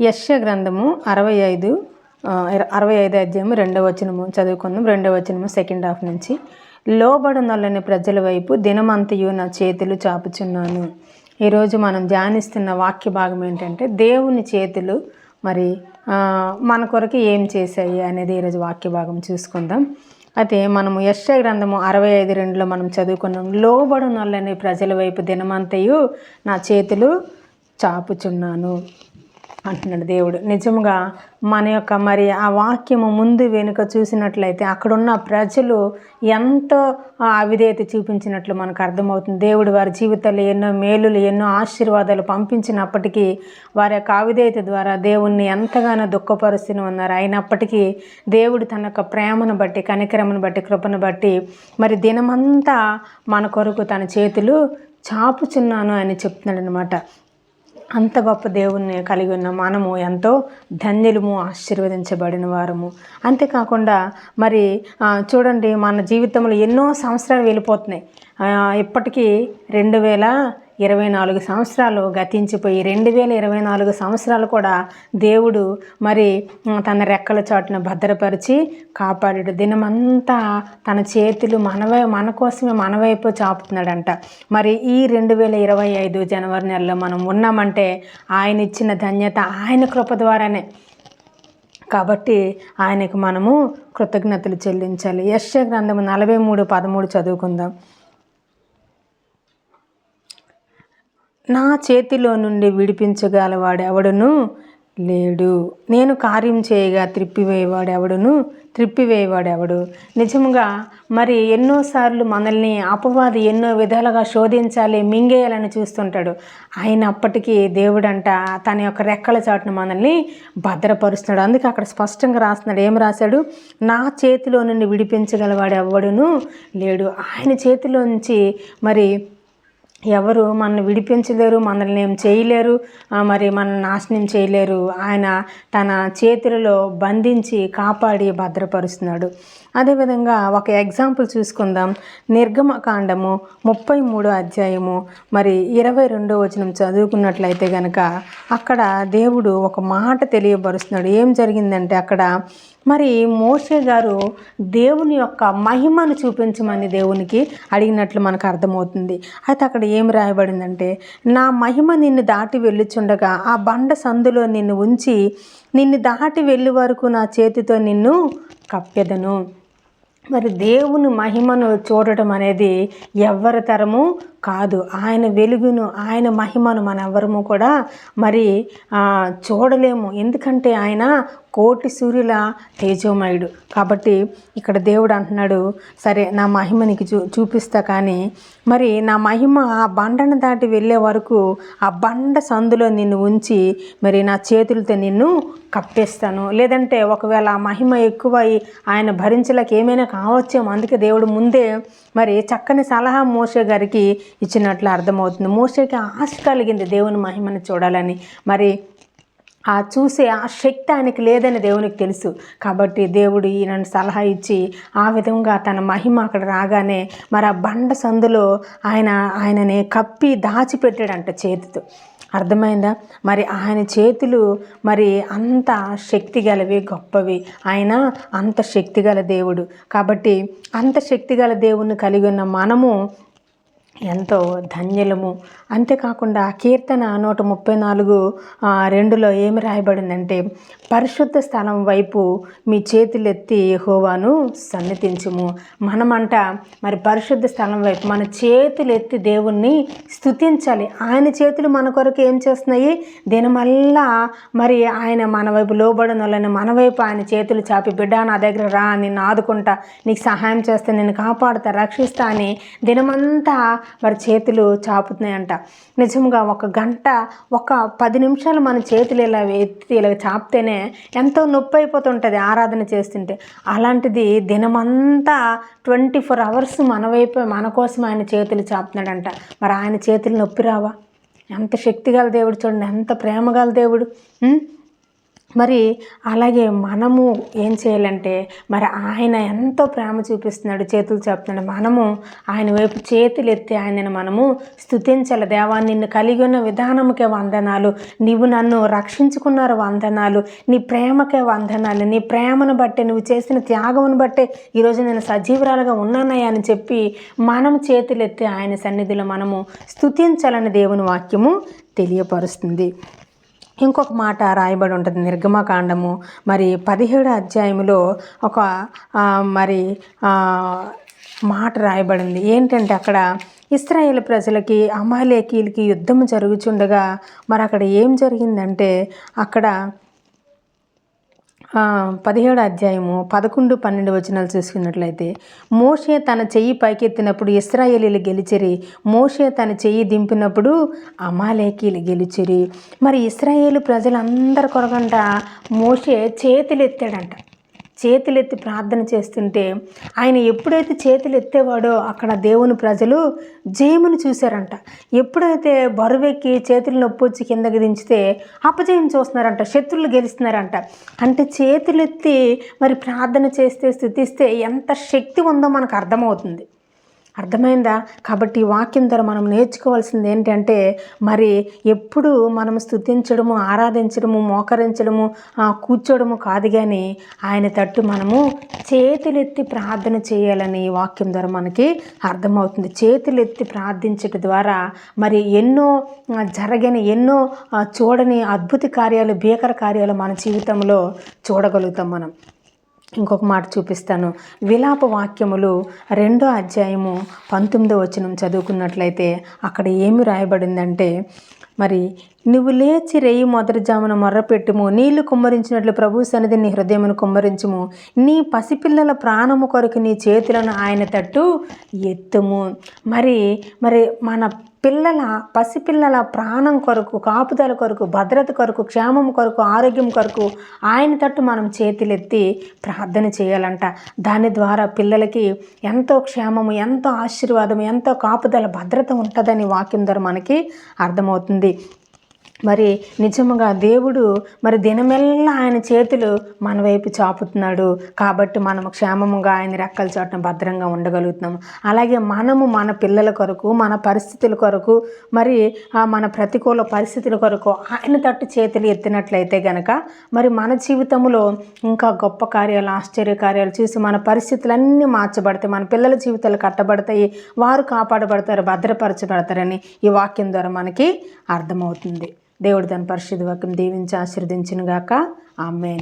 యశ్య గ్రంథము అరవై ఐదు అరవై ఐదు అధ్యాయము రెండవ వచనము చదువుకుందాం. రెండవ వచనము సెకండ్ హాఫ్ నుంచి. లోబడు నల్లని ప్రజల వైపు దినమంతయు నా చేతులు చాపుచున్నాను. ఈరోజు మనం ధ్యానిస్తున్న వాక్య భాగం ఏంటంటే దేవుని చేతులు మరి మన కొరకు ఏం చేశాయి అనేది ఈరోజు వాక్య భాగం చూసుకుందాం. అయితే మనము యశ్య గ్రంథము అరవై ఐదు రెండులో మనం చదువుకున్నాం. లోబడు నల్లని ప్రజల వైపు దినమంతయు నా చేతులు చాపుచున్నాను. అంటున్నాడు దేవుడు. నిజముగా మన యొక్క మరి ఆ వాక్యము ముందు వెనుక చూసినట్లయితే అక్కడున్న ప్రజలు ఎంతో అవిధేయత చూపించినట్లు మనకు అర్థమవుతుంది. దేవుడు వారి జీవితాల్లో ఎన్నో మేలులు ఎన్నో ఆశీర్వాదాలు పంపించినప్పటికీ వారి యొక్క అవిధేయత ద్వారా దేవుణ్ణి ఎంతగానో దుఃఖపరుస్తూనే ఉన్నారు. అయినప్పటికీ దేవుడు తన యొక్క ప్రేమను బట్టి కనికరమును బట్టి కృపను బట్టి మరి దినమంతా మన కొరకు తన చేతులు చాపుచున్నాను అని చెప్తున్నాడు అనమాట అంత గొప్ప దేవుణ్ణి కలిగి ఉన్న మనము ఎంతో ధన్యులము ఆశీర్వదించబడిన వారము. అంతేకాకుండా మరి చూడండి మన జీవితంలో ఎన్నో సంవత్సరాలు వెళ్ళిపోతున్నాయి. ఇప్పటికీ రెండు వేల ఇరవై నాలుగు సంవత్సరాలు గతించిపోయి రెండు వేల ఇరవై నాలుగు సంవత్సరాలు కూడా దేవుడు మరి తన రెక్కల చాటున భద్రపరిచి కాపాడాడు. దినమంతా తన చేతులు మనవై మన కోసమే మన వైపు చాపుతున్నాడంట. మరి ఈ రెండు వేల ఇరవై ఐదు జనవరి నెలలో మనం ఉన్నామంటే ఆయన ఇచ్చిన ధన్యత ఆయన కృప ద్వారానే. కాబట్టి ఆయనకు మనము కృతజ్ఞతలు చెల్లించాలి. యశ్య గ్రంథము నలభై మూడు పదమూడు చదువుకుందాం. నా చేతిలో నుండి విడిపించగలవాడు ఎవడును లేడు. నేను కార్యం చేయగా త్రిప్పివేయవాడెవడును త్రిప్పివేయవాడెవడు త్రిప్పివేయవాడు నిజంగా మరి ఎన్నోసార్లు మనల్ని అపవాది ఎన్నో విధాలుగా శోధించాలి మింగేయాలని చూస్తుంటాడు. అయినప్పటికీ దేవుడంట తన యొక్క రెక్కల చాటును మనల్ని భద్రపరుస్తున్నాడు. అందుకే అక్కడ స్పష్టంగా రాస్తున్నాడు. ఏం రాశాడు? నా చేతిలో నుండి విడిపించగలవాడు ఎవడును లేడు. ఆయన చేతిలోంచి మరి ఎవరు మనల్ని విడిపించలేరు మనల్ని ఏం చేయలేరు మరి మన నాశనం చేయలేరు. ఆయన తన చేతులలో బంధించి కాపాడి భద్రపరుస్తున్నాడు. అదేవిధంగా ఒక ఎగ్జాంపుల్ చూసుకుందాం. నిర్గమకాండము ముప్పై మూడో అధ్యాయము మరి ఇరవై రెండో వచనం చదువుకున్నట్లయితే గనక అక్కడ దేవుడు ఒక మాట తెలియబరుస్తున్నాడు ఏం జరిగిందంటే అక్కడ మరి మోషే గారు దేవుని యొక్క మహిమను చూపించమని దేవునికి అడిగినట్లు మనకు అర్థమవుతుంది. అయితే అక్కడ ఏం రాయబడిందంటే నా మహిమ నిన్ను దాటి వెళ్ళుచుండగా ఆ బండ సందులో నిన్ను ఉంచి నిన్ను దాటి వెళ్ళే వరకు నా చేతితో నిన్ను కప్పెదను. మరి దేవుని మహిమను చూడటం అనేది ఎవరి తరము కాదు. ఆయన వెలుగును ఆయన మహిమను మనెవరము కూడా మరి చూడలేము. ఎందుకంటే ఆయన కోటి సూర్యుల తేజోమయుడు. కాబట్టి ఇక్కడ దేవుడు అంటున్నాడు సరే నా మహిమ నీకు చూ చూపిస్తా కానీ మరి నా మహిమ ఆ బండను దాటి వెళ్ళే వరకు ఆ బండ సందులో నిన్ను ఉంచి మరి నా చేతులతో నిన్ను కప్పేస్తాను. లేదంటే ఒకవేళ ఆ మహిమ ఎక్కువ ఆయన భరించలేక ఏమైనా కావచ్చేమో. అందుకే దేవుడు ముందే మరి చక్కని సలహా మోసే గారికి ఇచ్చినట్లు అర్థమవుతుంది. మోసేకి ఆశ కలిగింది దేవుని మహిమను చూడాలని. మరి ఆ చూసే ఆ శక్తి ఆయనకి లేదని దేవునికి తెలుసు. కాబట్టి దేవుడు ఈయనను సలహా ఇచ్చి ఆ విధంగా తన మహిమ అక్కడ రాగానే మరి ఆ బండ సందులో ఆయన ఆయనని కప్పి దాచిపెట్టాడంట చేతితో. అర్థమైందా? మరి ఆయన చేతులు మరి అంత శక్తి గలవి గొప్పవి. ఆయన అంత శక్తి గల దేవుడు. కాబట్టి అంత శక్తిగల దేవుణ్ణి కలిగి ఉన్న మనము ఎంతో ధన్యులము. అంతేకాకుండా కీర్తన నూట ముప్పై నాలుగు రెండులో ఏమి రాయబడిందంటే పరిశుద్ధ స్థలం వైపు మీ చేతులెత్తి హోవాను సన్నిధించుము. మనమంట మరి పరిశుద్ధ స్థలం వైపు మన చేతులు ఎత్తి దేవుణ్ణి స్థుతించాలి ఆయన చేతులు మన కొరకు ఏం చేస్తున్నాయి? దినమల్లా మరి ఆయన మన వైపు లోబడినోళ్ళని మన వైపు ఆయన చేతులు చాపి బిడ్డ నా దగ్గర రా నిన్ను ఆదుకుంటా. నీకు సహాయం చేస్తా నేను కాపాడుతా రక్షిస్తా అని. దినమంతా మరి చేతులు చాపుతున్నాయంట. నిజంగా ఒక గంట ఒక పది నిమిషాలు మన చేతులు ఇలా ఎత్తి ఇలా చాపితేనే ఎంతో నొప్పి అయిపోతుంటుంది ఆరాధన చేస్తుంటే. అలాంటిది దినమంతా ట్వంటీ ఫోర్ అవర్స్ మన వైపు మన కోసం ఆయన చేతులు చాపుతున్నాడంట. మరి ఆయన చేతులు నొప్పి రావా? ఎంత శక్తిగల దేవుడు చూడండి ఎంత ప్రేమగల దేవుడు. మరి అలాగే మనము ఏం చేయాలంటే మరి ఆయన ఎంతో ప్రేమ చూపిస్తున్నాడు చేతులు చెప్తున్నాడు. మనము ఆయన వైపు చేతులు ఎత్తి ఆయనను మనము స్థుతించాలి. దేవా నిన్ను కలిగి ఉన్న విధానముకే వందనాలు. నీవు నన్ను రక్షించుకున్నారు వందనాలు. నీ ప్రేమకే వందనాలు. నీ ప్రేమను బట్టి నువ్వు చేసిన త్యాగమును బట్టే ఈరోజు నేను సజీవురాలుగా ఉన్నానయ్యా అని చెప్పి మనం చేతులు ఎత్తి ఆయన సన్నిధిలో మనము స్థుతించాలని దేవుని వాక్యము తెలియపరుస్తుంది. ఇంకొక మాట రాయబడి ఉంటుంది నిర్గమకాండము. మరి పదిహేడు అధ్యాయంలో ఒక మరి మాట రాయబడింది. ఏంటంటే అక్కడ ఇస్రాయేల్ ప్రజలకి అమాలేకీలకి యుద్ధం జరుగుచుండగా మరి అక్కడ ఏం జరిగిందంటే అక్కడ పదిహేడు అధ్యాయము పదకొండు పన్నెండు వచనాలు చూసుకున్నట్లయితే మోషే తన చెయ్యి పైకెత్తినప్పుడు ఇస్రాయేలీలు గెలిచిరి. మోషే తన చెయ్యి దింపినప్పుడు అమాలేకీలు గెలిచిరి. మరి ఇస్రాయేలు ప్రజలందరి కొరకంట మోషే చేతులు ఎత్తాడంట చేతులెత్తి ప్రార్థన చేస్తుంటే ఆయన ఎప్పుడైతే చేతులు ఎత్తేవాడో అక్కడ దేవుని ప్రజలు జయమును చూశారంట. ఎప్పుడైతే బరువెక్కి చేతులు నొప్పి వచ్చి కిందకి దించితే అపజయం చూస్తున్నారంట శత్రువులు గెలుస్తున్నారంట. అంటే చేతులెత్తి మరి ప్రార్థన చేస్తే స్థుతిస్తే ఎంత శక్తి ఉందో మనకు అర్థమవుతుంది. అర్థమైందా? కాబట్టి ఈ వాక్యం ద్వారా మనం నేర్చుకోవాల్సింది ఏంటంటే మరి ఎప్పుడు మనం స్థుతించడము ఆరాధించడము మోకరించడము కూర్చోడము కాదు కానీ ఆయన తట్టు మనము చేతులెత్తి ప్రార్థన చేయాలని ఈ వాక్యం ద్వారా మనకి అర్థమవుతుంది. చేతులెత్తి ప్రార్థించడం ద్వారా మరి ఎన్నో జరగని ఎన్నో చూడని అద్భుత కార్యాలు భీకర కార్యాలు మన జీవితంలో చూడగలుగుతాం మనం. ఇంకొక మాట చూపిస్తాను. విలాప వాక్యములు రెండో అధ్యాయము పంతొమ్మిదో వచనం చదువుకున్నట్లయితే అక్కడ ఏమి రాయబడిందంటే మరి నువ్వు లేచి రేయి మొదటి జామున మొర్రపెట్టుము నీళ్ళు కుమ్మరించినట్లు ప్రభు సన్నిధి నీ హృదయమును కుమ్మరించుము. నీ పసిపిల్లల ప్రాణము కొరకు నీ చేతులను ఆయన తట్టు ఎత్తుము. మరి మరి మన పిల్లల పసిపిల్లల ప్రాణం కొరకు కాపుదల కొరకు భద్రత కొరకు క్షేమం కొరకు ఆరోగ్యం కొరకు ఆయన తట్టు మనం చేతులెత్తి ప్రార్థన చేయాలంట. దాని ద్వారా పిల్లలకి ఎంతో క్షేమము ఎంతో ఆశీర్వాదం ఎంతో కాపుదల భద్రత ఉంటుందని వాక్యం ద్వారా మనకి అర్థమవుతుంది. mais మరి నిజముగా దేవుడు మరి దినమెల్లా ఆయన చేతులు మన వైపు చాపుతున్నాడు. కాబట్టి మనము క్షేమముగా ఆయన రెక్కల చోటన భద్రంగా ఉండగలుగుతున్నాం అలాగే మనము మన పిల్లల కొరకు మన పరిస్థితుల కొరకు మరి ఆ మన ప్రతికూల పరిస్థితుల కొరకు ఆయన తట్టు చేతులు ఎత్తినట్లయితే గనక మరి మన జీవితంలో ఇంకా గొప్ప కార్యాలు ఆశ్చర్య కార్యాలు చూసి మన పరిస్థితులన్నీ మార్చబడతాయి. మన పిల్లల జీవితాలు కట్టబడతాయి. వారు కాపాడబడతారు భద్రపరచబడతారని ఈ వాక్యం ద్వారా మనకి అర్థమవుతుంది. దేవుడు దాని పరిశుద్ధ వాక్యం దీవించి ఆశీర్వదించినగాక. ఆమెన్.